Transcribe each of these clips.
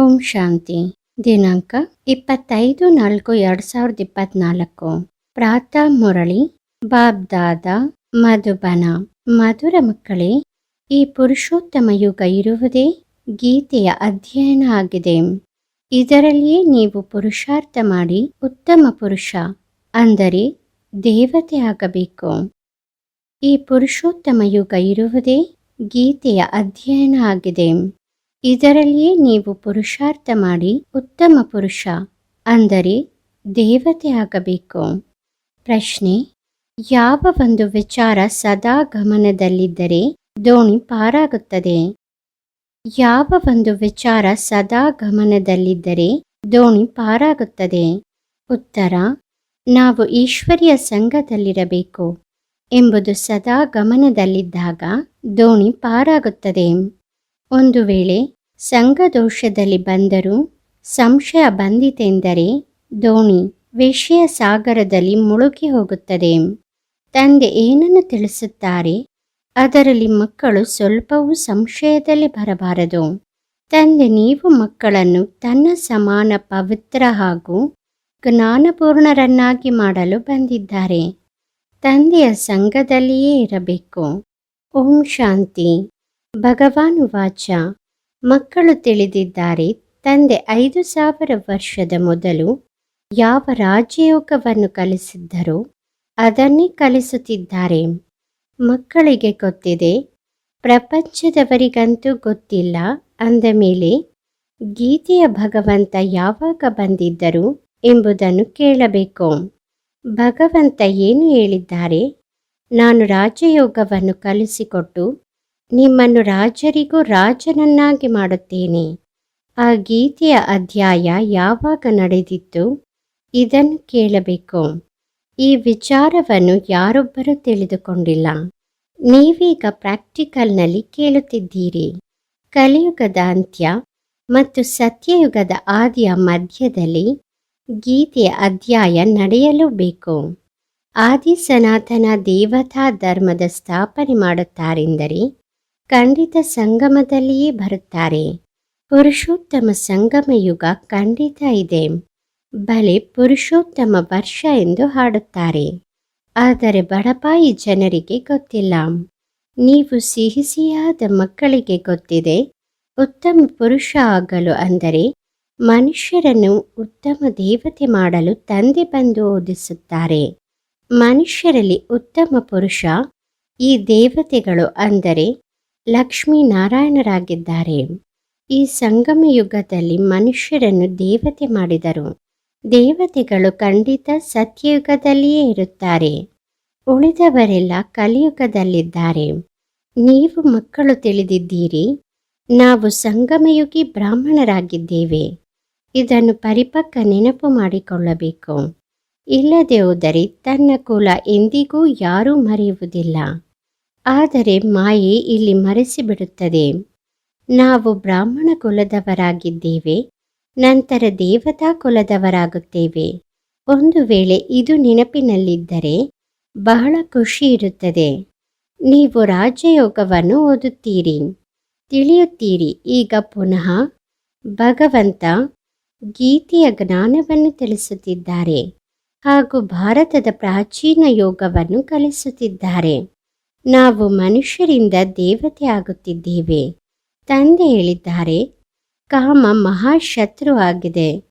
ಓಂ ಶಾಂತಿ. ದಿನಾಂಕ ಇಪ್ಪತ್ತೈದು ನಾಲ್ಕು ಎರಡು ಸಾವಿರದ ಇಪ್ಪತ್ನಾಲ್ಕು. ಪ್ರಾತಃ ಮುರಳಿ ಬಾಬ್ದಾದ ಮಧುಬನ. ಮಧುರ ಮಕ್ಕಳೇ, ಈ ಪುರುಷೋತ್ತಮ ಯುಗ ಇರುವುದೇ ಗೀತೆಯ ಅಧ್ಯಯನ ಆಗಿದೆ. ಇದರಲ್ಲಿಯೇ ನೀವು ಪುರುಷಾರ್ಥ ಮಾಡಿ ಉತ್ತಮ ಪುರುಷ, ಅಂದರೆ ದೇವತೆ ಆಗಬೇಕು. ಈ ಪುರುಷೋತ್ತಮ ಯುಗ ಇರುವುದೇ ಗೀತೆಯ ಅಧ್ಯಯನ ಆಗಿದೆ. ಇದರಲ್ಲಿಯೇ ನೀವು ಪುರುಷಾರ್ಥ ಮಾಡಿ ಉತ್ತಮ ಪುರುಷ ಅಂದರೆ ದೇವತೆ ಆಗಬೇಕು. ಪ್ರಶ್ನೆ, ಯಾವ ಒಂದು ವಿಚಾರ ಸದಾ ಗಮನದಲ್ಲಿದ್ದರೆ ದೋಣಿ ಪಾರಾಗುತ್ತದೆ? ಯಾವ ಒಂದು ವಿಚಾರ ಸದಾ ಗಮನದಲ್ಲಿದ್ದರೆ ದೋಣಿ ಪಾರಾಗುತ್ತದೆ? ಉತ್ತರ, ನಾವು ಈಶ್ವರಿಯ ಸಂಘದಲ್ಲಿರಬೇಕು ಎಂಬುದು ಸದಾ ಗಮನದಲ್ಲಿದ್ದಾಗ ದೋಣಿ ಪಾರಾಗುತ್ತದೆ. ಒಂದು ವೇಳೆ ಸಂಘದೋಷದಲ್ಲಿ ಬಂದರೂ ಸಂಶಯ ಬಂದಿತೆಂದರೆ ದೋಣಿ ವಿಷಯ ಸಾಗರದಲ್ಲಿ ಮುಳುಗಿ ಹೋಗುತ್ತದೆ. ತಂದೆ ಏನನ್ನು ತಿಳಿಸುತ್ತಾರೆ? ಅದರಲ್ಲಿ ಮಕ್ಕಳು ಸ್ವಲ್ಪವೂ ಸಂಶಯದಲ್ಲಿ ಬರಬಾರದು. ತಂದೆ, ನೀವು ಮಕ್ಕಳನ್ನು ತನ್ನ ಸಮಾನ ಪವಿತ್ರ ಹಾಗೂ ಜ್ಞಾನಪೂರ್ಣರನ್ನಾಗಿ ಮಾಡಲು ಬಂದಿದ್ದಾರೆ. ತಂದೆಯ ಸಂಘದಲ್ಲಿಯೇ ಇರಬೇಕು. ಓಂ ಶಾಂತಿ. ಭಗವಾನ್ ವಾಚ. ಮಕ್ಕಳು ತಿಳಿದಿದ್ದಾರೆ, ತಂದೆ ಐದು ಸಾವಿರ ವರ್ಷದ ಮೊದಲು ಯಾವ ರಾಜಯೋಗವನ್ನು ಕಲಿಸಿದ್ದರೋ? ಅದನ್ನೇ ಕಲಿಸುತ್ತಿದ್ದಾರೆ. ಮಕ್ಕಳಿಗೆ ಗೊತ್ತಿದೆ, ಪ್ರಪಂಚದವರಿಗಂತೂ ಗೊತ್ತಿಲ್ಲ. ಅಂದ ಮೇಲೆ, ಗೀತೆಯ ಭಗವಂತ ಯಾವಾಗ ಬಂದಿದ್ದರು ಎಂಬುದನ್ನು ಕೇಳಬೇಕು. ಭಗವಂತ ಏನು ಹೇಳಿದ್ದಾರೆ? ನಾನು ರಾಜಯೋಗವನ್ನು ಕಲಿಸಿಕೊಟ್ಟು ನಿಮ್ಮನ್ನು ರಾಜರಿಗೂ ರಾಜನನ್ನಾಗಿ ಮಾಡುತ್ತೇನೆ. ಆ ಗೀತೆಯ ಅಧ್ಯಾಯ ಯಾವಾಗ ನಡೆದಿತ್ತು? ಇದನ್ನು ಕೇಳಬೇಕು. ಈ ವಿಚಾರವನ್ನು ಯಾರೊಬ್ಬರೂ ತಿಳಿದುಕೊಂಡಿಲ್ಲ. ನೀವೀಗ ಪ್ರಾಕ್ಟಿಕಲ್ನಲ್ಲಿ ಕೇಳುತ್ತಿದ್ದೀರಿ. ಕಲಿಯುಗದ ಅಂತ್ಯ ಮತ್ತು ಸತ್ಯಯುಗದ ಆದಿಯ ಮಧ್ಯದಲ್ಲಿ ಗೀತೆಯ ಅಧ್ಯಾಯ ನಡೆಯಲೂ ಬೇಕು ಆದಿ ಸನಾತನ ದೇವತಾ ಧರ್ಮದ ಸ್ಥಾಪನೆ ಮಾಡುತ್ತಾರೆಂದರೆ ಖಂಡಿತ ಸಂಗಮದಲ್ಲಿಯೇ ಬರುತ್ತಾರೆ. ಪುರುಷೋತ್ತಮ ಸಂಗಮ ಯುಗ ಖಂಡಿತ ಇದೆ. ಬಲೆ ಪುರುಷೋತ್ತಮ ವರ್ಷ ಎಂದು ಹಾಡುತ್ತಾರೆ. ಆದರೆ ಬಡಪಾಯಿ ಜನರಿಗೆ ಗೊತ್ತಿಲ್ಲ. ನೀವು ಸಿಹಿಸಿಯಾದ ಮಕ್ಕಳಿಗೆ ಗೊತ್ತಿದೆ. ಉತ್ತಮ ಪುರುಷ ಆಗಲು ಅಂದರೆ ಮನುಷ್ಯರನ್ನು ಉತ್ತಮ ದೇವತೆ ಮಾಡಲು ತಂದೆ ಬಂದು ಓದಿಸುತ್ತಾರೆ. ಮನುಷ್ಯರಲ್ಲಿ ಉತ್ತಮ ಪುರುಷ ಈ ದೇವತೆಗಳು ಅಂದರೆ ಲಕ್ಷ್ಮೀನಾರಾಯಣರಾಗಿದ್ದಾರೆ ಈ ಸಂಗಮ ಯುಗದಲ್ಲಿ ಮನುಷ್ಯರನ್ನು ದೇವತೆ ಮಾಡಿದರು. ದೇವತೆಗಳು ಖಂಡಿತ ಸತ್ಯಯುಗದಲ್ಲಿಯೇ ಇರುತ್ತಾರೆ. ಉಳಿದವರೆಲ್ಲ ಕಲಿಯುಗದಲ್ಲಿದ್ದಾರೆ. ನೀವು ಮಕ್ಕಳು ತಿಳಿದಿದ್ದೀರಿ. ನಾವು ಸಂಗಮಯುಗಿ ಬ್ರಾಹ್ಮಣರಾಗಿದ್ದೇವೆ. ಇದನ್ನು ಪರಿಪಕ್ವ ನೆನಪು ಮಾಡಿಕೊಳ್ಳಬೇಕು. ಇಲ್ಲದೆ ಹೋದರೆ ತನ್ನ ಕುಲ ಎಂದಿಗೂ ಯಾರೂ ಮರೆಯುವುದಿಲ್ಲ. ಆದರೆ ಮಾಯೆ ಇಲ್ಲಿ ಮರೆಸಿಬಿಡುತ್ತದೆ. ನಾವು ಬ್ರಾಹ್ಮಣ ಕುಲದವರಾಗಿದ್ದೇವೆ, ನಂತರ ದೇವತಾ ಕುಲದವರಾಗುತ್ತೇವೆ. ಒಂದು ವೇಳೆ ಇದು ನೆನಪಿನಲ್ಲಿದ್ದರೆ ಬಹಳ ಖುಷಿ ಇರುತ್ತದೆ. ನೀವು ರಾಜಯೋಗವನ್ನು ಓದುತ್ತೀರಿ. ತಿಳಿಯುತ್ತೀರಿ, ಈಗ ಪುನಃ ಭಗವಂತ ಗೀತೆಯ ಜ್ಞಾನವನ್ನು ತಿಳಿಸುತ್ತಿದ್ದಾರೆ ಹಾಗೂ ಭಾರತದ ಪ್ರಾಚೀನ ಯೋಗವನ್ನು ಕಲಿಸುತ್ತಿದ್ದಾರೆ. ನಾವು ಮನುಷ್ಯರಿಂದ ದೇವತೆ ಆಗುತ್ತಿದ್ದೇವೆ. ತಂದೆ ಹೇಳಿದ್ದಾರೆ, ಕಾಮ ಮಹಾಶತ್ರು ಆಗಿದೆ.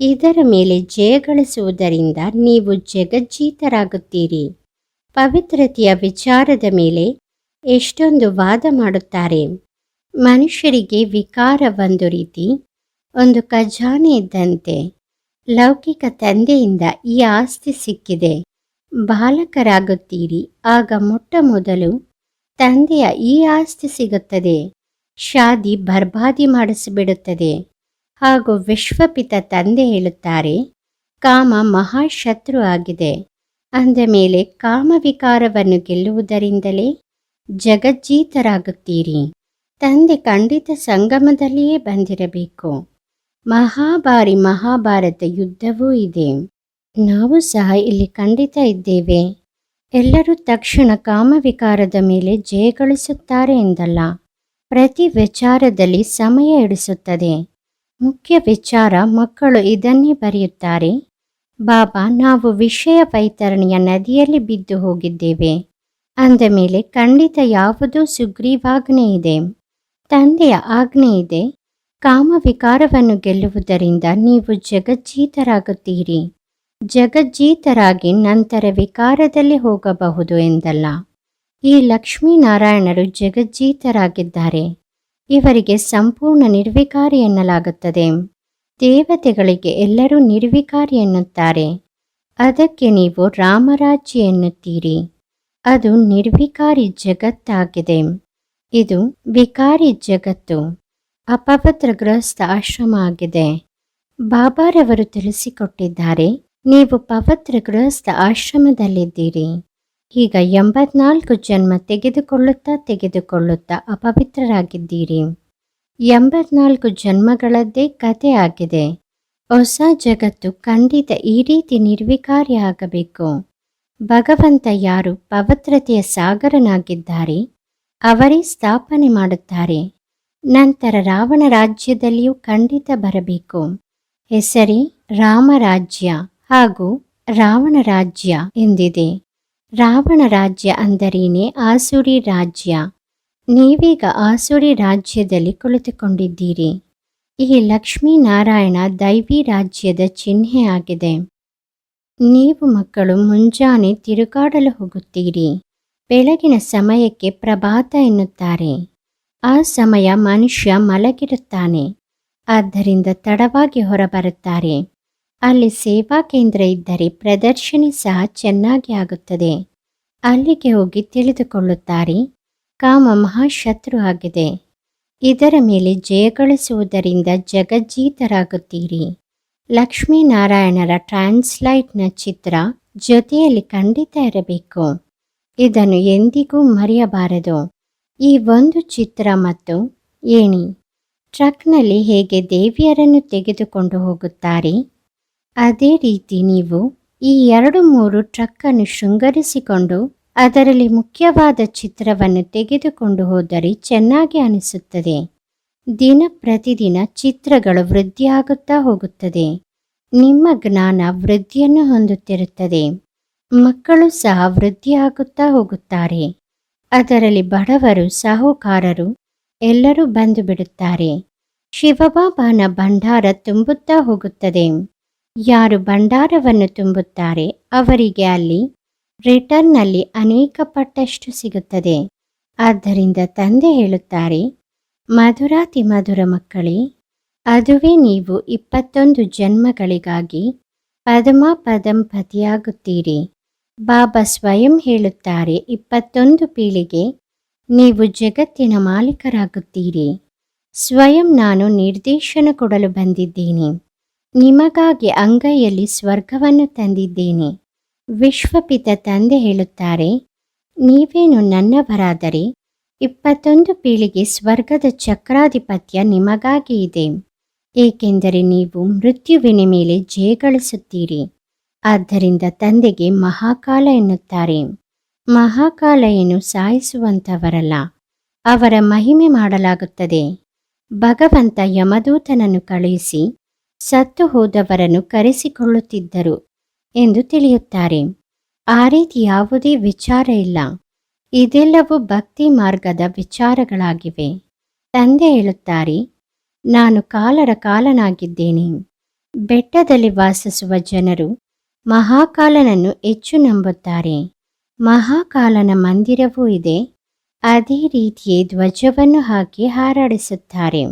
ಇದರ ಮೇಲೆ ಜಯಗಳಿಸುವುದರಿಂದ ನೀವು ಜಗಜ್ಜೀತರಾಗುತ್ತೀರಿ. ಪವಿತ್ರತೆಯ ವಿಚಾರದ ಮೇಲೆ ಎಷ್ಟೊಂದು ವಾದ ಮಾಡುತ್ತಾರೆ. ಮನುಷ್ಯರಿಗೆ ವಿಕಾರ ಒಂದು ರೀತಿ, ಒಂದು ಖಜಾನೆ ಇದ್ದಂತೆ. ಲೌಕಿಕ ತಂದೆಯಿಂದ ಈ ಆಸ್ತಿ ಸಿಕ್ಕಿದೆ. ಬಾಲಕರಾಗುತ್ತೀರಿ. ಆಗ ಮೊಟ್ಟ ಮೊದಲು ತಂದೆಯ ಈ ಆಸ್ತಿ ಸಿಗುತ್ತದೆ. ಶಾದಿ ಬರ್ಬಾದಿ ಮಾಡಿಸಿಬಿಡುತ್ತದೆ. ಹಾಗೂ ವಿಶ್ವಪಿತ ತಂದೆ ಹೇಳುತ್ತಾರೆ, ಕಾಮ ಮಹಾಶತ್ರು ಆಗಿದೆ. ಅಂದ ಮೇಲೆ ಕಾಮವಿಕಾರವನ್ನು ಗೆಲ್ಲುವುದರಿಂದಲೇ ಜಗಜ್ಜೀತರಾಗುತ್ತೀರಿ. ತಂದೆ ಖಂಡಿತ ಸಂಗಮದಲ್ಲಿಯೇ ಬಂದಿರಬೇಕು. ಮಹಾಭಾರಿ ಮಹಾಭಾರತ ಯುದ್ಧವೂ ಇದೆ. ನಾವು ಸಹ ಇಲ್ಲಿ ಖಂಡಿತ ಇದ್ದೇವೆ. ಎಲ್ಲರೂ ತಕ್ಷಣ ಕಾಮವಿಕಾರದ ಮೇಲೆ ಜಯಗಳಿಸುತ್ತಾರೆ ಎಂದಲ್ಲ. ಪ್ರತಿ ವಿಚಾರದಲ್ಲಿ ಸಮಯ ಇಡಿಸುತ್ತದೆ ಮುಖ್ಯ ವಿಚಾರ ಮಕ್ಕಳು ಇದನ್ನೇ ಬರೆಯುತ್ತಾರೆ. ಬಾಬಾ, ನಾವು ವಿಷಯ ವೈತರಣಿಯ ನದಿಯಲ್ಲಿ ಬಿದ್ದು ಹೋಗಿದ್ದೇವೆ. ಅಂದ ಮೇಲೆ ಖಂಡಿತ ಯಾವುದೋ ಸುಗ್ರೀವಾಜ್ಞೆ ಇದೆ. ತಂದೆಯ ಆಜ್ಞೆ ಇದೆ. ಕಾಮವಿಕಾರವನ್ನು ಗೆಲ್ಲುವುದರಿಂದ ನೀವು ಜಗಜ್ಜೀತರಾಗುತ್ತೀರಿ. ಜಗಜ್ಜೀತರಾಗಿ ನಂತರ ವಿಕಾರದಲ್ಲಿ ಹೋಗಬಹುದು ಎಂದಲ್ಲ. ಈ ಲಕ್ಷ್ಮೀನಾರಾಯಣರು ಜಗಜ್ಜೀತರಾಗಿದ್ದಾರೆ. ಇವರಿಗೆ ಸಂಪೂರ್ಣ ನಿರ್ವಿಕಾರಿ ಎನ್ನಲಾಗುತ್ತದೆ. ದೇವತೆಗಳಿಗೆ ಎಲ್ಲರೂ ನಿರ್ವಿಕಾರಿ ಎನ್ನುತ್ತಾರೆ. ಅದಕ್ಕೆ ನೀವು ರಾಮರಾಜ್ಯ ಎನ್ನುತ್ತೀರಿ. ಅದು ನಿರ್ವಿಕಾರಿ ಜಗತ್ತಾಗಿದೆ. ಇದು ವಿಕಾರಿ ಜಗತ್ತು. ಅಪವಿತ್ರ ಆಶ್ರಮ ಆಗಿದೆ. ಬಾಬಾರವರು ತಿಳಿಸಿಕೊಟ್ಟಿದ್ದಾರೆ ನೀವು ಪವಿತ್ರ ಗೃಹಸ್ಥ ಆಶ್ರಮದಲ್ಲಿದ್ದೀರಿ. ಈಗ ಎಂಬತ್ನಾಲ್ಕು ಜನ್ಮ ತೆಗೆದುಕೊಳ್ಳುತ್ತಾ ತೆಗೆದುಕೊಳ್ಳುತ್ತಾ ಅಪವಿತ್ರರಾಗಿದ್ದೀರಿ. ಎಂಬತ್ನಾಲ್ಕು ಜನ್ಮಗಳದ್ದೇ ಕತೆ ಆಗಿದೆ. ಹೊಸ ಜಗತ್ತು ಖಂಡಿತ ಈ ರೀತಿ ನಿರ್ವಿಕಾರಿ ಆಗಬೇಕು. ಭಗವಂತ ಯಾರು ಪವಿತ್ರತೆಯ ಸಾಗರನಾಗಿದ್ದಾರೆ, ಅವರೇ ಸ್ಥಾಪನೆ ಮಾಡುತ್ತಾರೆ. ನಂತರ ರಾವಣ ರಾಜ್ಯದಲ್ಲಿಯೂ ಖಂಡಿತ ಬರಬೇಕು. ಹೆಸರೇ ರಾಮರಾಜ್ಯ. ಹಾಗೂ ರಾವಣ ರಾಜ್ಯ ಎಂದಿದೆ. ರಾವಣ ರಾಜ್ಯ ಅಂದರೇನೆ ಆಸುರಿ ರಾಜ್ಯ. ನೀವೀಗ ಆಸುರಿ ರಾಜ್ಯದಲ್ಲಿ ಕುಳಿತುಕೊಂಡಿದ್ದೀರಿ. ಈ ಲಕ್ಷ್ಮೀನಾರಾಯಣ ದೈವಿ ರಾಜ್ಯದ ಚಿಹ್ನೆ ಆಗಿದೆ. ನೀವು ಮಕ್ಕಳು ಮುಂಜಾನೆ ತಿರುಗಾಡಲು ಹೋಗುತ್ತೀರಿ. ಬೆಳಗಿನ ಸಮಯಕ್ಕೆ ಪ್ರಭಾತ ಎನ್ನುತ್ತಾರೆ. ಆ ಸಮಯ ಮನುಷ್ಯ ಮಲಗಿರುತ್ತಾನೆ. ಆದ್ದರಿಂದ ತಡವಾಗಿ ಹೊರಬರುತ್ತಾರೆ. ಅಲ್ಲಿ ಸೇವಾ ಕೇಂದ್ರ ಇದ್ದರೆ ಪ್ರದರ್ಶನಿ ಸಹ ಚೆನ್ನಾಗಿ ಆಗುತ್ತದೆ. ಅಲ್ಲಿಗೆ ಹೋಗಿ ತಿಳಿದುಕೊಳ್ಳುತ್ತಾರೆ, ಕಾಮ ಮಹಾಶತ್ರು ಆಗಿದೆ. ಇದರ ಮೇಲೆ ಜಯಗಳಿಸುವುದರಿಂದ ಜಗಜ್ಜೀತರಾಗುತ್ತೀರಿ. ಲಕ್ಷ್ಮೀನಾರಾಯಣರ ಟ್ರಾನ್ಸ್ಲೈಟ್ನ ಚಿತ್ರ ಜೊತೆಯಲ್ಲಿ ಖಂಡಿತ ಇರಬೇಕು. ಇದನ್ನು ಎಂದಿಗೂ ಮರೆಯಬಾರದು. ಈ ಒಂದು ಚಿತ್ರ ಮತ್ತು ಏಣಿ ಟ್ರಕ್ನಲ್ಲಿ ಹೇಗೆ ದೇವಿಯರನ್ನು ತೆಗೆದುಕೊಂಡು ಹೋಗುತ್ತಾರೆ ಅದೇ ರೀತಿ ನೀವು ಈ ಎರಡು ಮೂರು ಟ್ರಕ್ಕನ್ನು ಶೃಂಗರಿಸಿಕೊಂಡು ಅದರಲ್ಲಿ ಮುಖ್ಯವಾದ ಚಿತ್ರವನ್ನು ತೆಗೆದುಕೊಂಡು ಹೋದರೆ ಚೆನ್ನಾಗಿ ಅನಿಸುತ್ತದೆ. ದಿನ ಪ್ರತಿದಿನ ಚಿತ್ರಗಳು ವೃದ್ಧಿಯಾಗುತ್ತಾ ಹೋಗುತ್ತದೆ. ನಿಮ್ಮ ಜ್ಞಾನ ವೃದ್ಧಿಯನ್ನು ಹೊಂದುತ್ತಿರುತ್ತದೆ. ಮಕ್ಕಳು ಸಹ ವೃದ್ಧಿಯಾಗುತ್ತಾ ಹೋಗುತ್ತಾರೆ. ಅದರಲ್ಲಿ ಬಡವರು, ಸಾಹುಕಾರರು ಎಲ್ಲರೂ ಬಂದು ಬಿಡುತ್ತಾರೆ. ಶಿವಬಾಬಾನ ಭಂಡಾರ ತುಂಬುತ್ತಾ ಹೋಗುತ್ತದೆ. ಯಾರು ಭಂಡಾರವನ್ನು ತುಂಬುತ್ತಾರೆ, ಅವರಿಗೆ ಅಲ್ಲಿ ರಿಟರ್ನ್ನಲ್ಲಿ ಅನೇಕ ಪಟ್ಟಷ್ಟು ಸಿಗುತ್ತದೆ. ಆದ್ದರಿಂದ ತಂದೆ ಹೇಳುತ್ತಾರೆ, ಮಧುರಾತಿ ಮಧುರ ಮಕ್ಕಳೇ, ಅದುವೇ ನೀವು ಇಪ್ಪತ್ತೊಂದು ಜನ್ಮಗಳಿಗಾಗಿ ಪದಮ ಪತಿಯಾಗುತ್ತೀರಿ ಬಾಬಾ ಸ್ವಯಂ ಹೇಳುತ್ತಾರೆ, ಇಪ್ಪತ್ತೊಂದು ಪೀಳಿಗೆ ನೀವು ಜಗತ್ತಿನ ಮಾಲೀಕರಾಗುತ್ತೀರಿ. ಸ್ವಯಂ ನಾನು ನಿರ್ದೇಶನ ಕೊಡಲು ಬಂದಿದ್ದೇನೆ. ನಿಮಗಾಗಿ ಅಂಗೈಯಲ್ಲಿ ಸ್ವರ್ಗವನ್ನು ತಂದಿದ್ದೇನೆ. ವಿಶ್ವಪಿತ ತಂದೆ ಹೇಳುತ್ತಾರೆ, ನೀವೇನು ನನ್ನವರಾದರೆ ಇಪ್ಪತ್ತೊಂದು ಪೀಳಿಗೆ ಸ್ವರ್ಗದ ಚಕ್ರಾಧಿಪತ್ಯ ನಿಮಗಾಗಿ ಇದೆ. ಏಕೆಂದರೆ ನೀವು ಮೃತ್ಯುವಿನ ಮೇಲೆ ಜಯಗಳಿಸುತ್ತೀರಿ. ಆದ್ದರಿಂದ ತಂದೆಗೆ ಮಹಾಕಾಲ ಎನ್ನುತ್ತಾರೆ. ಮಹಾಕಾಲ ಏನು ಸಾಯಿಸುವಂತವರಲ್ಲ ಅವರ ಮಹಿಮೆ ಮಾಡಲಾಗುತ್ತದೆ. ಭಗವಂತ ಯಮದೂತನನ್ನು ಕಳುಹಿಸಿ ಸತ್ತು ಹೋದವರನ್ನು ಕರೆಸಿಕೊಳ್ಳುತ್ತಿದ್ದರು ಎಂದು ತಿಳಿಯುತ್ತಾರೆ. ಆ ರೀತಿ ಯಾವುದೇ ವಿಚಾರ ಇಲ್ಲ. ಇದೆಲ್ಲವೂ ಭಕ್ತಿ ಮಾರ್ಗದ ವಿಚಾರಗಳಾಗಿವೆ. ತಂದೆ ಹೇಳುತ್ತಾರೆ, ನಾನು ಕಾಲರ ಕಾಲನಾಗಿದ್ದೇನೆ. ಬೆಟ್ಟದಲ್ಲಿ ವಾಸಿಸುವ ಜನರು ಮಹಾಕಾಲನನ್ನು ಹೆಚ್ಚು ನಂಬುತ್ತಾರೆ. ಮಹಾಕಾಲನ ಮಂದಿರವೂ ಇದೆ. ಅದೇ ರೀತಿಯೇ ಧ್ವಜವನ್ನು ಹಾಕಿ ಹಾರಾಡಿಸುತ್ತಾರೆ.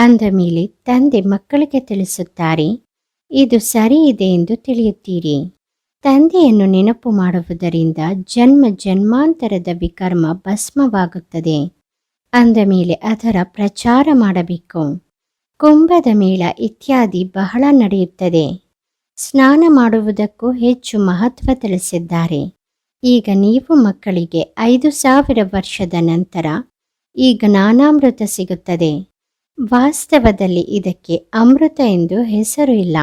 ಅಂದ ಮೇಲೆ ತಂದೆ ಮಕ್ಕಳಿಗೆ ತಿಳಿಸುತ್ತಾರೆ, ಇದು ಸರಿ ಇದೆ ಎಂದು ತಿಳಿಯುತ್ತೀರಿ. ತಂದೆಯನ್ನು ನೆನಪು ಮಾಡುವುದರಿಂದ ಜನ್ಮ ಜನ್ಮಾಂತರದ ವಿಕರ್ಮ ಭಸ್ಮವಾಗುತ್ತದೆ. ಅಂದ ಮೇಲೆ ಅದರ ಪ್ರಚಾರ ಮಾಡಬೇಕು. ಕುಂಭದ ಮೇಳ ಇತ್ಯಾದಿ ಬಹಳ ನಡೆಯುತ್ತದೆ. ಸ್ನಾನ ಮಾಡುವುದಕ್ಕೂ ಹೆಚ್ಚು ಮಹತ್ವ ತಿಳಿಸಿದ್ದಾರೆ. ಈಗ ನೀವು ಮಕ್ಕಳಿಗೆ ಐದು ಸಾವಿರ ವರ್ಷದ ನಂತರ ಈ ಜ್ಞಾನಾಮೃತ ಸಿಗುತ್ತದೆ. ವಾಸ್ತವದಲ್ಲಿ ಇದಕ್ಕೆ ಅಮೃತ ಎಂದು ಹೆಸರು ಇಲ್ಲ.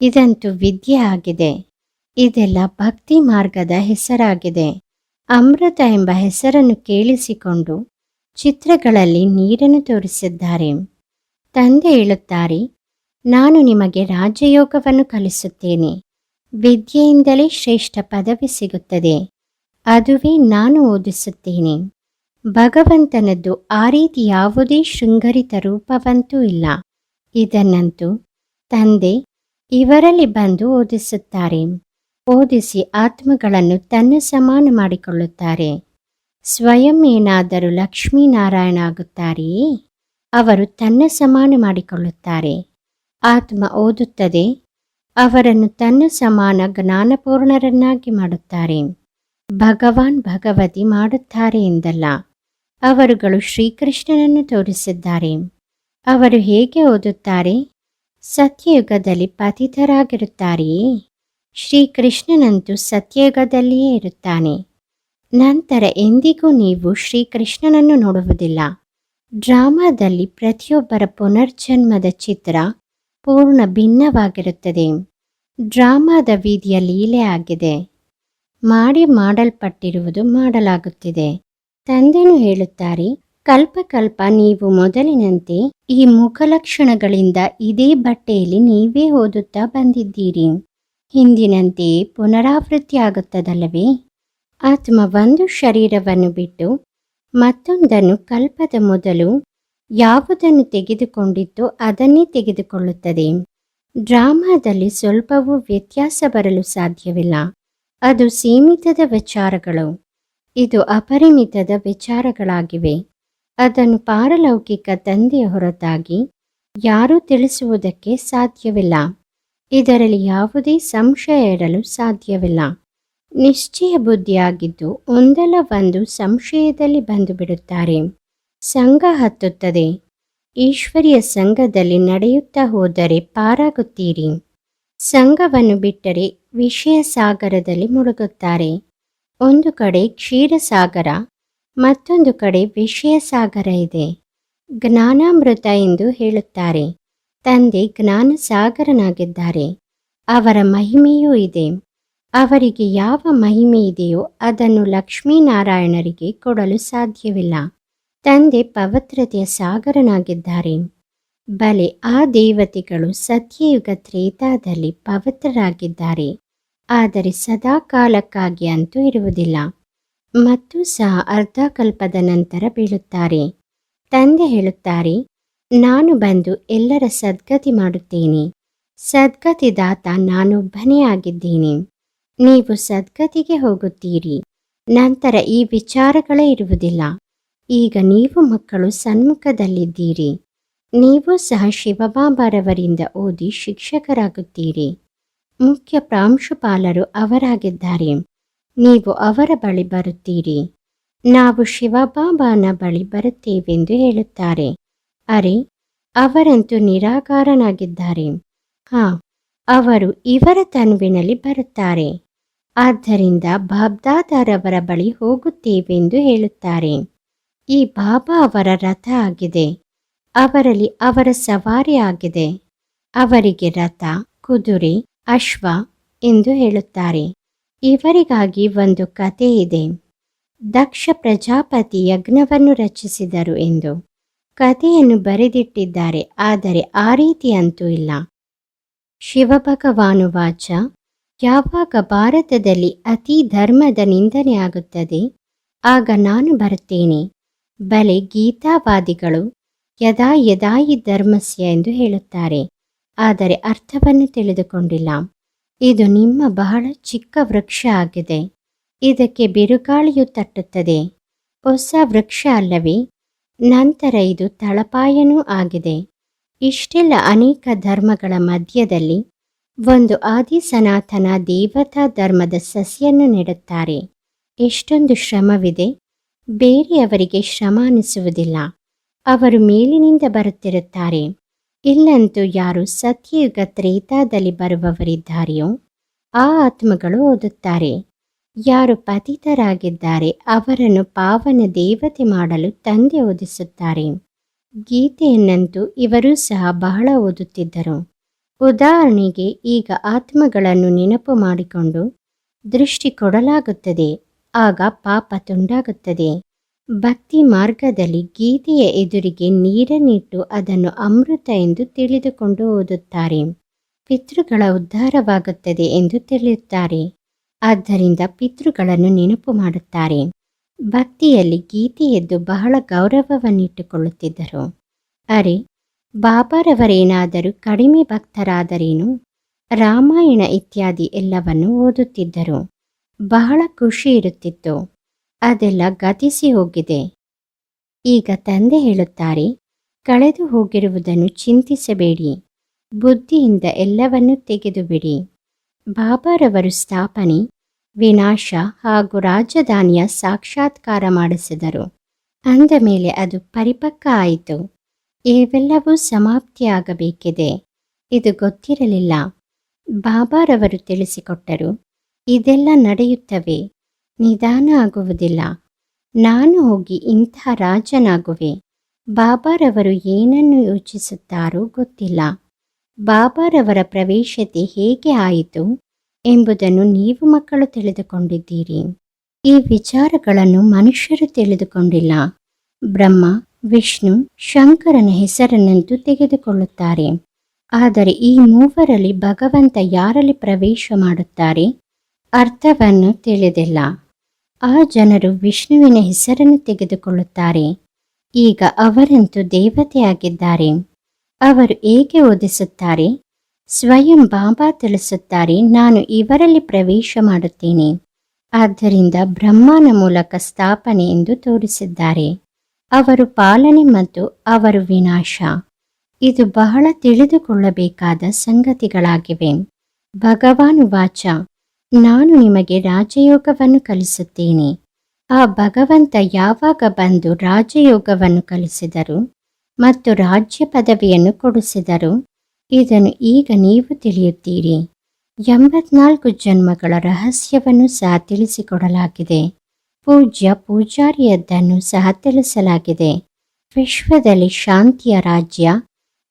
ಇದಂತೂ ವಿದ್ಯೆ ಆಗಿದೆ. ಇದೆಲ್ಲ ಭಕ್ತಿ ಮಾರ್ಗದ ಹೆಸರಾಗಿದೆ. ಅಮೃತ ಎಂಬ ಹೆಸರನ್ನು ಕೇಳಿಸಿಕೊಂಡು ಚಿತ್ರಗಳಲ್ಲಿ ನೀರನ್ನು ತೋರಿಸಿದ್ದಾರೆ. ತಂದೆ ಹೇಳುತ್ತಾರೆ, ನಾನು ನಿಮಗೆ ರಾಜಯೋಗವನ್ನು ಕಲಿಸುತ್ತೇನೆ. ವಿದ್ಯೆಯಿಂದಲೇ ಶ್ರೇಷ್ಠ ಪದವಿ ಸಿಗುತ್ತದೆ. ಅದುವೇ ನಾನು ಓದಿಸುತ್ತೇನೆ. ಭಗವಂತನದ್ದು ಆ ರೀತಿ ಯಾವುದೇ ಶೃಂಗರಿತ ರೂಪವಂತೂ ಇಲ್ಲ. ಇದನ್ನಂತೂ ತಂದೆ ಇವರಲ್ಲಿ ಬಂದು ಓದಿಸುತ್ತಾರೆ. ಓದಿಸಿ ಆತ್ಮಗಳನ್ನು ತನ್ನ ಸಮಾನ ಮಾಡಿಕೊಳ್ಳುತ್ತಾರೆ. ಸ್ವಯಂ ಏನಾದರೂ ಲಕ್ಷ್ಮೀನಾರಾಯಣ ಆಗುತ್ತಾರೆಯೇ? ಅವರು ತನ್ನ ಸಮಾನ ಮಾಡಿಕೊಳ್ಳುತ್ತಾರೆ. ಆತ್ಮ ಓದುತ್ತದೆ. ಅವರನ್ನು ತನ್ನ ಸಮಾನ ಜ್ಞಾನಪೂರ್ಣರನ್ನಾಗಿ ಮಾಡುತ್ತಾರೆ. ಭಗವಾನ್ ಭಗವತಿ ಮಾಡುತ್ತಾರೆ ಎಂದಲ್ಲ. ಅವರುಗಳು ಶ್ರೀಕೃಷ್ಣನನ್ನು ತೋರಿಸಿದ್ದಾರೆ. ಅವರು ಹೇಗೆ ಓದುತ್ತಾರೆ? ಸತ್ಯಯುಗದಲ್ಲಿ ಪತಿತರಾಗಿರುತ್ತಾರೆಯೇ? ಶ್ರೀಕೃಷ್ಣನಂತೂ ಸತ್ಯಯುಗದಲ್ಲಿಯೇ ಇರುತ್ತಾನೆ. ನಂತರ ಎಂದಿಗೂ ನೀವು ಶ್ರೀಕೃಷ್ಣನನ್ನು ನೋಡುವುದಿಲ್ಲ. ಡ್ರಾಮಾದಲ್ಲಿ ಪ್ರತಿಯೊಬ್ಬರ ಪುನರ್ಜನ್ಮದ ಚಿತ್ರ ಪೂರ್ಣ ಭಿನ್ನವಾಗಿರುತ್ತದೆ. ಡ್ರಾಮಾದ ವಿಧಿಯ ಲೀಲೆ ಆಗಿದೆ. ಮಾಡಿ ಮಾಡಲ್ಪಟ್ಟಿರುವುದು ಮಾಡಲಾಗುತ್ತಿದೆ. ತಂದೆನು ಹೇಳುತ್ತಾರೆ, ಕಲ್ಪ ಕಲ್ಪ ನೀವು ಮೊದಲಿನಂತೆ ಈ ಮುಖಲಕ್ಷಣಗಳಿಂದ ಇದೇ ಬಟ್ಟೆಯಲ್ಲಿ ನೀವೇ ಓದುತ್ತಾ ಬಂದಿದ್ದೀರಿ. ಹಿಂದಿನಂತೆಯೇ ಪುನರಾವೃತ್ತಿಯಾಗುತ್ತದಲ್ಲವೇ ಆತ್ಮ ಒಂದು ಶರೀರವನ್ನು ಬಿಟ್ಟು ಮತ್ತೊಂದನ್ನು ಕಲ್ಪದ ಮೊದಲು ಯಾವುದನ್ನು ತೆಗೆದುಕೊಂಡಿತ್ತೋ ಅದನ್ನೇ ತೆಗೆದುಕೊಳ್ಳುತ್ತದೆ. ಡ್ರಾಮಾದಲ್ಲಿ ಸ್ವಲ್ಪವೂ ವ್ಯತ್ಯಾಸ ಬರಲು ಸಾಧ್ಯವಿಲ್ಲ. ಅದು ಸೀಮಿತದ ವಿಚಾರಗಳು. ಇದು ಅಪರಿಮಿತದ ವಿಚಾರಗಳಾಗಿವೆ. ಅದನ್ನು ಪಾರಲೌಕಿಕ ತಂದೆಯ ಹೊರತಾಗಿ ಯಾರೂ ತಿಳಿಸುವುದಕ್ಕೆ ಸಾಧ್ಯವಿಲ್ಲ. ಇದರಲ್ಲಿ ಯಾವುದೇ ಸಂಶಯ ಇರಲು ಸಾಧ್ಯವಿಲ್ಲ. ನಿಶ್ಚಯ ಬುದ್ಧಿಯಾಗಿದ್ದು ಒಂದಲ್ಲ ಒಂದು ಸಂಶಯದಲ್ಲಿ ಬಂದು ಬಿಡುತ್ತಾರೆ ಸಂಘ ಹತ್ತುತ್ತದೆ. ಈಶ್ವರಿಯ ಸಂಘದಲ್ಲಿ ನಡೆಯುತ್ತಾ ಹೋದರೆ ಪಾರಾಗುತ್ತೀರಿ. ಸಂಘವನ್ನು ಬಿಟ್ಟರೆ ವಿಷಯ ಸಾಗರದಲ್ಲಿ ಮುಳುಗುತ್ತಾರೆ. ಒಂದು ಕಡೆ ಕ್ಷೀರಸಾಗರ, ಮತ್ತೊಂದು ಕಡೆ ವಿಷಯ ಸಾಗರ ಇದೆ. ಜ್ಞಾನಾಮೃತ ಎಂದು ಹೇಳುತ್ತಾರೆ. ತಂದೆ ಜ್ಞಾನ ಸಾಗರನಾಗಿದ್ದಾರೆ ಅವರ ಮಹಿಮೆಯೂ ಇದೆ. ಅವರಿಗೆ ಯಾವ ಮಹಿಮೆ ಇದೆಯೋ ಅದನ್ನು ಲಕ್ಷ್ಮೀನಾರಾಯಣರಿಗೆ ಕೊಡಲು ಸಾಧ್ಯವಿಲ್ಲ. ತಂದೆ ಪವಿತ್ರತೆಯ ಸಾಗರನಾಗಿದ್ದಾರೆ. ಬಲೆ ಆ ದೇವತೆಗಳು ಸತ್ಯಯುಗ ತ್ರೇತಾದಲ್ಲಿ ಪವಿತ್ರರಾಗಿದ್ದಾರೆ. ಆದರೆ ಸದಾ ಕಾಲಕ್ಕಾಗಿ ಅಂತೂ ಇರುವುದಿಲ್ಲ. ಮತ್ತು ಸಹ ಅರ್ಧ ಕಲ್ಪದ ನಂತರ ಬೀಳುತ್ತಾರೆ. ತಂದೆ ಹೇಳುತ್ತಾರೆ, ನಾನು ಬಂದು ಎಲ್ಲರ ಸದ್ಗತಿ ಮಾಡುತ್ತೇನೆ. ಸದ್ಗತಿದಾತ ನಾನೊಬ್ಬನೇ ಆಗಿದ್ದೇನೆ ನೀವು ಸದ್ಗತಿಗೆ ಹೋಗುತ್ತೀರಿ. ನಂತರ ಈ ವಿಚಾರಗಳೇ ಇರುವುದಿಲ್ಲ. ಈಗ ನೀವು ಮಕ್ಕಳು ಸನ್ಮುಖದಲ್ಲಿದ್ದೀರಿ. ನೀವು ಸಹ ಶಿವಬಾಬಾರವರಿಂದ ಓದಿ ಶಿಕ್ಷಕರಾಗುತ್ತೀರಿ. ಮುಖ್ಯ ಪ್ರಾಂಶುಪಾಲರು ಅವರಾಗಿದ್ದಾರೆ. ನೀವು ಅವರ ಬಳಿ ಬರುತ್ತೀರಿ. ನಾವು ಶಿವಬಾಬಾನ ಬಳಿ ಬರುತ್ತೇವೆಂದು ಹೇಳುತ್ತಾರೆ. ಅರೆ, ಅವರಂತೂ ನಿರಾಕಾರನಾಗಿದ್ದಾರೆ. ಹಾ, ಅವರು ಇವರ ತನುವಿನಲ್ಲಿ ಬರುತ್ತಾರೆ. ಆದ್ದರಿಂದ ಬಾಬ್ದಾದಾರವರ ಬಳಿ ಹೋಗುತ್ತೇವೆಂದು ಹೇಳುತ್ತಾರೆ. ಈ ಬಾಬಾ ಅವರ ರಥ ಆಗಿದೆ. ಅವರಲ್ಲಿ ಅವರ ಸವಾರಿ ಆಗಿದೆ. ಅವರಿಗೆ ರಥ, ಕುದುರೆ ಅಶ್ವ ಎಂದು ಹೇಳುತ್ತಾರೆ. ಇವರಿಗಾಗಿ ಒಂದು ಕತೆ ಇದೆ. ದಕ್ಷ ಪ್ರಜಾಪತಿ ಯಜ್ಞವನ್ನು ರಚಿಸಿದರು ಎಂದು. ಕಥೆಯನ್ನು ಬರೆದಿಟ್ಟಿದ್ದಾರೆ, ಆದರೆ ಆ ರೀತಿ ಅಂತೂ ಇಲ್ಲ ಶಿವಭಗವಾನುವಾಚ ಯಾವಾಗ ಭಾರತದಲ್ಲಿ ಅತಿ ಧರ್ಮದ ನಿಂದನೆ ಆಗುತ್ತದೆ? ಆಗ ನಾನು ಬರುತ್ತೇನೆ. ಬಲೆ ಗೀತಾವಾದಿಗಳು ಯದಾ ಯದಾಯಿ ಧರ್ಮಸ್ಯ ಎಂದು ಹೇಳುತ್ತಾರೆ. ಆದರೆ ಅರ್ಥವನ್ನು ತಿಳಿದುಕೊಂಡಿಲ್ಲ. ಇದು ನಿಮ್ಮ ಬಹಳ ಚಿಕ್ಕ ವೃಕ್ಷ ಆಗಿದೆ. ಇದಕ್ಕೆ ಬಿರುಗಾಳಿಯು ತಟ್ಟುತ್ತದೆ. ಹೊಸ ವೃಕ್ಷ ಅಲ್ಲವೇ? ನಂತರ ಇದು ತಳಪಾಯನೂ ಆಗಿದೆ. ಇಷ್ಟೆಲ್ಲ ಅನೇಕ ಧರ್ಮಗಳ ಮಧ್ಯದಲ್ಲಿ ಒಂದು ಆದಿ ಸನಾತನ ದೇವತಾ ಧರ್ಮದ ಸಸಿಯನ್ನು ನೆಡುತ್ತಾರೆ. ಎಷ್ಟೊಂದು ಶ್ರಮವಿದೆ. ಬೇರೆಯವರಿಗೆ ಶ್ರಮ ಅನಿಸುವುದಿಲ್ಲ. ಅವರು ಮೇಲಿನಿಂದ ಬರುತ್ತಿರುತ್ತಾರೆ. ಇಲ್ಲಂತೂ ಯಾರು ಸತ್ಯಯುಗ ತ್ರೇತಾದಲ್ಲಿ ಬರುವವರಿದ್ದಾರೆಯೋ ಆ ಆತ್ಮಗಳು ಓದುತ್ತಾರೆ. ಯಾರು ಪತಿತರಾಗಿದ್ದಾರೆ ಅವರನ್ನು ಪಾವನ ದೇವತೆ ಮಾಡಲು ತಂದೆ ಓದಿಸುತ್ತಾರೆ. ಗೀತೆಯನ್ನಂತೂ ಇವರೂ ಸಹ ಬಹಳ ಓದುತ್ತಿದ್ದರು. ಉದಾಹರಣೆಗೆ ಈಗ ಆತ್ಮಗಳನ್ನು ನೆನಪು ಮಾಡಿಕೊಂಡು ದೃಷ್ಟಿ ಕೊಡಲಾಗುತ್ತದೆ, ಆಗ ಪಾಪ ತುಂಡಾಗುತ್ತದೆ. ಭಕ್ತಿ ಮಾರ್ಗದಲ್ಲಿ ಗೀತೆಯ ಎದುರಿಗೆ ನೀರನ್ನಿಟ್ಟು ಅದನ್ನು ಅಮೃತ ಎಂದು ತಿಳಿದುಕೊಂಡು ಓದುತ್ತಾರೆ. ಪಿತೃಗಳ ಉದ್ಧಾರವಾಗುತ್ತದೆ ಎಂದು ತಿಳಿಯುತ್ತಾರೆ. ಆದ್ದರಿಂದ ಪಿತೃಗಳನ್ನು ನೆನಪು ಮಾಡುತ್ತಾರೆ. ಭಕ್ತಿಯಲ್ಲಿ ಗೀತೆಯದ್ದು ಬಹಳ ಗೌರವವನ್ನಿಟ್ಟುಕೊಳ್ಳುತ್ತಿದ್ದರು. ಅರೆ, ಬಾಬಾರವರೇನಾದರೂ ಕಡಿಮೆ ಭಕ್ತರಾದರೇನು? ರಾಮಾಯಣ ಇತ್ಯಾದಿ ಎಲ್ಲವನ್ನು ಓದುತ್ತಿದ್ದರು. ಬಹಳ ಖುಷಿ ಇರುತ್ತಿತ್ತು. ಅದೆಲ್ಲ ಗತಿಸಿ ಹೋಗಿದೆ. ಈಗ ತಂದೆ ಹೇಳುತ್ತಾರೆ, ಕಳೆದು ಹೋಗಿರುವುದನ್ನು ಚಿಂತಿಸಬೇಡಿ. ಬುದ್ಧಿಯಿಂದ ಎಲ್ಲವನ್ನೂ ತೆಗೆದುಬಿಡಿ. ಬಾಬಾರವರು ಸ್ಥಾಪನೆ, ವಿನಾಶ ಹಾಗೂ ರಾಜಧಾನಿಯ ಸಾಕ್ಷಾತ್ಕಾರ ಮಾಡಿಸಿದರು. ಅಂದ ಮೇಲೆ ಅದು ಪರಿಪಕ್ವ ಆಯಿತು. ಇವೆಲ್ಲವೂ ಸಮಾಪ್ತಿಯಾಗಬೇಕಿದೆ. ಇದು ಗೊತ್ತಿರಲಿಲ್ಲ. ಬಾಬಾರವರು ತಿಳಿಸಿಕೊಟ್ಟರು, ಇದೆಲ್ಲ ನಡೆಯುತ್ತವೆ. ನಿಧಾನ ಆಗುವುದಿಲ್ಲ ನಾನು ಹೋಗಿ ಇಂಥ ರಾಜನಾಗುವೆ. ಬಾಬಾರವರು ಏನನ್ನು ಯೋಚಿಸುತ್ತಾರೋ ಗೊತ್ತಿಲ್ಲ. ಬಾಬಾರವರ ಪ್ರವೇಶತೆ ಹೇಗೆ ಆಯಿತು ಎಂಬುದನ್ನು ನೀವು ಮಕ್ಕಳು ತಿಳಿದುಕೊಂಡಿದ್ದೀರಿ. ಈ ವಿಚಾರಗಳನ್ನು ಮನುಷ್ಯರು ತಿಳಿದುಕೊಂಡಿಲ್ಲ. ಬ್ರಹ್ಮ, ವಿಷ್ಣು, ಶಂಕರನ ಹೆಸರನ್ನಂತೂ ತೆಗೆದುಕೊಳ್ಳುತ್ತಾರೆ. ಆದರೆ ಈ ಮೂವರಲ್ಲಿ ಭಗವಂತ ಯಾರಲ್ಲಿ ಪ್ರವೇಶ ಮಾಡುತ್ತಾರೆ ಅರ್ಥವನ್ನು ತಿಳಿದಿಲ್ಲ. ಆ ಜನರು ವಿಷ್ಣುವಿನ ಹೆಸರನ್ನು ತೆಗೆದುಕೊಳ್ಳುತ್ತಾರೆ. ಈಗ ಅವರಂತೂ ದೇವತೆಯಾಗಿದ್ದಾರೆ. ಅವರು ಏಕೆ ಓದಿಸುತ್ತಾರೆ? ಸ್ವಯಂ ಬಾಬಾ ತಿಳಿಸುತ್ತಾರೆ, ನಾನು ಇವರಲ್ಲಿ ಪ್ರವೇಶ ಮಾಡುತ್ತೇನೆ. ಆದ್ದರಿಂದ ಬ್ರಹ್ಮನ ಮೂಲಕ ಸ್ಥಾಪನೆ ಎಂದು ತೋರಿಸಿದ್ದಾರೆ. ಅವರು ಪಾಲನೆ ಮತ್ತು ಅವರು ವಿನಾಶ. ಇದು ಬಹಳ ತಿಳಿದುಕೊಳ್ಳಬೇಕಾದ ಸಂಗತಿಗಳಾಗಿವೆ. ಭಗವಾನ್ ವಾಚ. ನಾನು ನಿಮಗೆ ರಾಜಯೋಗವನ್ನು ಕಲಿಸುತ್ತೇನೆ. ಆ ಭಗವಂತ ಯಾವಾಗ ಬಂದು ರಾಜಯೋಗವನ್ನು ಕಲಿಸಿದರು ಮತ್ತು ರಾಜ್ಯ ಪದವಿಯನ್ನು ಕೊಡಿಸಿದರು? ಇದನ್ನು ಈಗ ನೀವು ತಿಳಿಯುತ್ತೀರಿ. ಎಂಬತ್ನಾಲ್ಕು ಜನ್ಮಗಳ ರಹಸ್ಯವನ್ನು ಸಹ ತಿಳಿಸಿಕೊಡಲಾಗಿದೆ. ಪೂಜ್ಯ ಪೂಜಾರಿಯದ್ದನ್ನು ಸಹ ತಿಳಿಸಲಾಗಿದೆ. ವಿಶ್ವದಲ್ಲಿ ಶಾಂತಿಯ ರಾಜ್ಯ,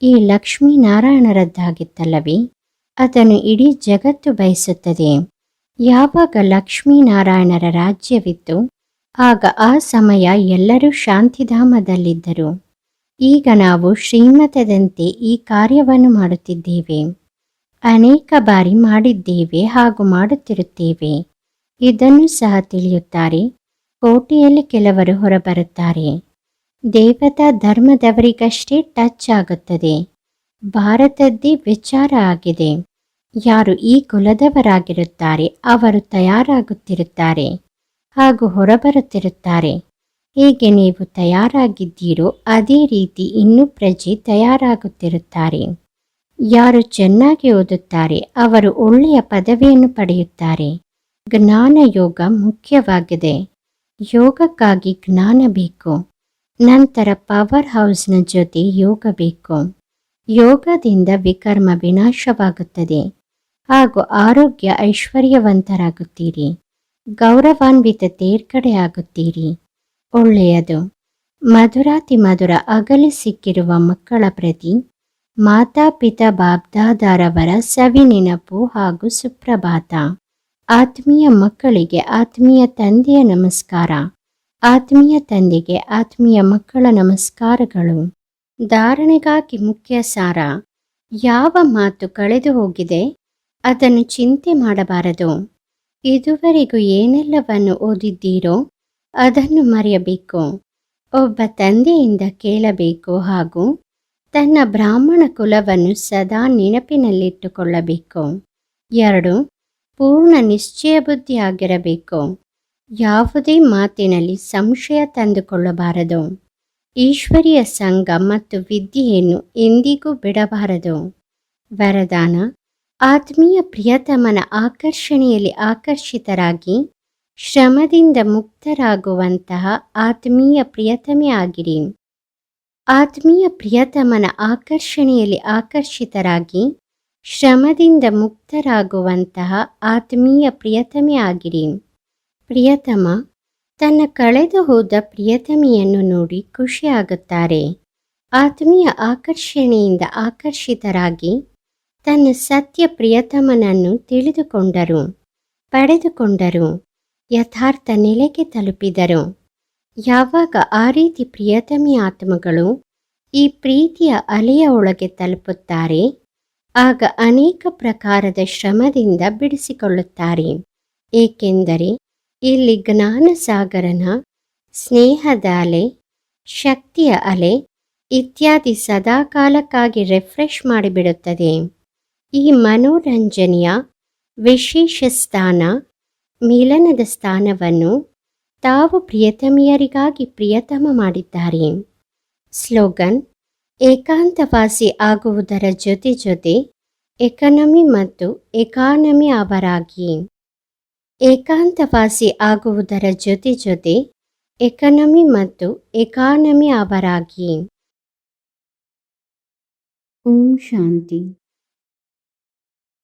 ಈ ಲಕ್ಷ್ಮೀನಾರಾಯಣರದ್ದಾಗಿತ್ತಲ್ಲವೇ? ಅದನ್ನು ಇಡೀ ಜಗತ್ತು ಬಯಸುತ್ತದೆ. ಯಾವಾಗ ಲಕ್ಷ್ಮೀನಾರಾಯಣರ ರಾಜ್ಯವಿತ್ತು, ಆಗ ಆ ಸಮಯ ಎಲ್ಲರೂ ಶಾಂತಿಧಾಮದಲ್ಲಿದ್ದರು. ಈಗ ನಾವು ಶ್ರೀಮತದಂತೆ ಈ ಕಾರ್ಯವನ್ನು ಮಾಡುತ್ತಿದ್ದೇವೆ. ಅನೇಕ ಬಾರಿ ಮಾಡಿದ್ದೇವೆ ಹಾಗೂ ಮಾಡುತ್ತಿರುತ್ತೇವೆ. ಇದನ್ನು ಸಹ ತಿಳಿಯುತ್ತಾರೆ. ಕೋಟೆಯಲ್ಲಿ ಕೆಲವರು ಹೊರಬರುತ್ತಾರೆ. ದೇವತಾ ಧರ್ಮದವರಿಗಷ್ಟೇ ಟಚ್ ಆಗುತ್ತದೆ. ಭಾರತದ್ದೇ ವಿಚಾರ ಆಗಿದೆ. ಯಾರು ಈ ಕುಲದವರಾಗಿರುತ್ತಾರೆ, ಅವರು ತಯಾರಾಗುತ್ತಿರುತ್ತಾರೆ ಹಾಗೂ ಹೊರಬರುತ್ತಿರುತ್ತಾರೆ. ಹೇಗೆ ನೀವು ತಯಾರಾಗಿದ್ದೀರೋ, ಅದೇ ರೀತಿ ಇನ್ನೂ ಪ್ರಜೆ ತಯಾರಾಗುತ್ತಿರುತ್ತಾರೆ. ಯಾರು ಚೆನ್ನಾಗಿ ಓದುತ್ತಾರೆ, ಅವರು ಒಳ್ಳೆಯ ಪದವಿಯನ್ನು ಪಡೆಯುತ್ತಾರೆ. ಜ್ಞಾನ ಯೋಗ ಮುಖ್ಯವಾಗಿದೆ. ಯೋಗಕ್ಕಾಗಿ ಜ್ಞಾನ ಬೇಕು. ನಂತರ ಪವರ್ ಹೌಸ್ನ ಜೊತೆ ಯೋಗ ಬೇಕು. ಯೋಗದಿಂದ ವಿಕರ್ಮ ವಿನಾಶವಾಗುತ್ತದೆ. ಹಾಗೂ ಆರೋಗ್ಯ ಐಶ್ವರ್ಯವಂತರಾಗುತ್ತೀರಿ. ಗೌರವಾನ್ವಿತ ತೇರ್ಗಡೆಯಾಗುತ್ತೀರಿ. ಒಳ್ಳೆಯದು. ಮಧುರಾತಿ ಮಧುರ ಅಗಲಿ ಸಿಕ್ಕಿರುವ ಮಕ್ಕಳ ಪ್ರತಿ ಮಾತಾಪಿತಾ ಬಾಬ್ದಾದಾರವರ ಸವಿ ನೆನಪು ಹಾಗೂ ಸುಪ್ರಭಾತ. ಆತ್ಮೀಯ ಮಕ್ಕಳಿಗೆ ಆತ್ಮೀಯ ತಂದೆಯ ನಮಸ್ಕಾರ. ಆತ್ಮೀಯ ತಂದೆಗೆ ಆತ್ಮೀಯ ಮಕ್ಕಳ ನಮಸ್ಕಾರಗಳು. ಧಾರಣೆಗಾಗಿ ಮುಖ್ಯ ಸಾರ. ಯಾವ ಮಾತು ಕಳೆದು ಹೋಗಿದೆ? ಅದನ್ನು ಚಿಂತೆ ಮಾಡಬಾರದು. ಇದುವರೆಗೂ ಏನೆಲ್ಲವನ್ನು ಓದಿದ್ದೀರೋ ಅದನ್ನು ಮರೆಯಬೇಕು. ಒಬ್ಬ ತಂದೆಯಿಂದ ಕೇಳಬೇಕು ಹಾಗೂ ತನ್ನ ಬ್ರಾಹ್ಮಣ ಕುಲವನ್ನು ಸದಾ ನೆನಪಿನಲ್ಲಿಟ್ಟುಕೊಳ್ಳಬೇಕು. ಎರಡು, ಪೂರ್ಣ ನಿಶ್ಚಯ ಬುದ್ಧಿಯಾಗಿರಬೇಕು. ಯಾವುದೇ ಮಾತಿನಲ್ಲಿ ಸಂಶಯ ತಂದುಕೊಳ್ಳಬಾರದು. ಈಶ್ವರಿಯ ಸಂಘ ಮತ್ತು ವಿದ್ಯೆಯನ್ನು ಎಂದಿಗೂ ಬಿಡಬಾರದು. ವರದಾನ ಆತ್ಮೀಯ ಪ್ರಿಯತಮನ ಆಕರ್ಷಣೆಯಲ್ಲಿ ಆಕರ್ಷಿತರಾಗಿ ಶ್ರಮದಿಂದ ಮುಕ್ತರಾಗುವಂತಹ ಆತ್ಮೀಯ ಪ್ರಿಯತಮೆ ಆಗಿರಿ. ಆತ್ಮೀಯ ಪ್ರಿಯತಮನ ಆಕರ್ಷಣೆಯಲ್ಲಿ ಆಕರ್ಷಿತರಾಗಿ ಶ್ರಮದಿಂದ ಮುಕ್ತರಾಗುವಂತಹ ಆತ್ಮೀಯ ಪ್ರಿಯತಮೆ ಆಗಿರಿ. ಪ್ರಿಯತಮ, ತನ್ನ ಕಳೆದು ಹೋದ ಪ್ರಿಯತಮೆಯನ್ನು ನೋಡಿ ಖುಷಿಯಾಗುತ್ತಾರೆ. ಆತ್ಮೀಯ ಆಕರ್ಷಣೆಯಿಂದ ಆಕರ್ಷಿತರಾಗಿ ತನ್ನ ಸತ್ಯ ಪ್ರಿಯತಮನನ್ನು ತಿಳಿದುಕೊಂಡರು. ಪಡೆದುಕೊಂಡರು. ಯಥಾರ್ಥ ನೆಲೆಗೆ ತಲುಪಿದರು. ಯಾವಾಗ ಆ ರೀತಿ ಪ್ರಿಯತಮಿ ಆತ್ಮಗಳು ಈ ಪ್ರೀತಿಯ ಅಲೆಯ ಒಳಗೆ ತಲುಪುತ್ತಾರೆ, ಆಗ ಅನೇಕ ಪ್ರಕಾರದ ಶ್ರಮದಿಂದ ಬಿಡಿಸಿಕೊಳ್ಳುತ್ತಾರೆ. ಏಕೆಂದರೆ ಇಲ್ಲಿ ಜ್ಞಾನ ಸಾಗರನ ಸ್ನೇಹದ ಅಲೆ, ಶಕ್ತಿಯ ಅಲೆ ಇತ್ಯಾದಿ ಸದಾಕಾಲಕ್ಕಾಗಿ ರೆಫ್ರೆಶ್ ಮಾಡಿಬಿಡುತ್ತದೆ. ಈ ಮನೋರಂಜನೆಯ ವಿಶೇಷ ಸ್ಥಾನ, ಮಿಲನದ ಸ್ಥಾನವನ್ನು ತಾವು ಪ್ರಿಯತಮಿಯರಿಗಾಗಿ ಪ್ರಿಯತಮ ಮಾಡಿದ್ದಾರೆ. ಸ್ಲೋಗನ್, ಏಕಾಂತವಾಸಿ ಆಗುವುದರ ಜೊತೆ ಜೊತೆ ಎಕನಮಿ ಮತ್ತು ಎಕಾನಮಿ ಅವರಾಗಿ. ಏಕಾಂತವಾಸಿ ಆಗುವುದರ ಜೊತೆ ಜೊತೆ ಎಕನಮಿ ಮತ್ತು ಎಕಾನಮಿ ಅವರಾಗಿ. ಓಂ ಶಾಂತಿ.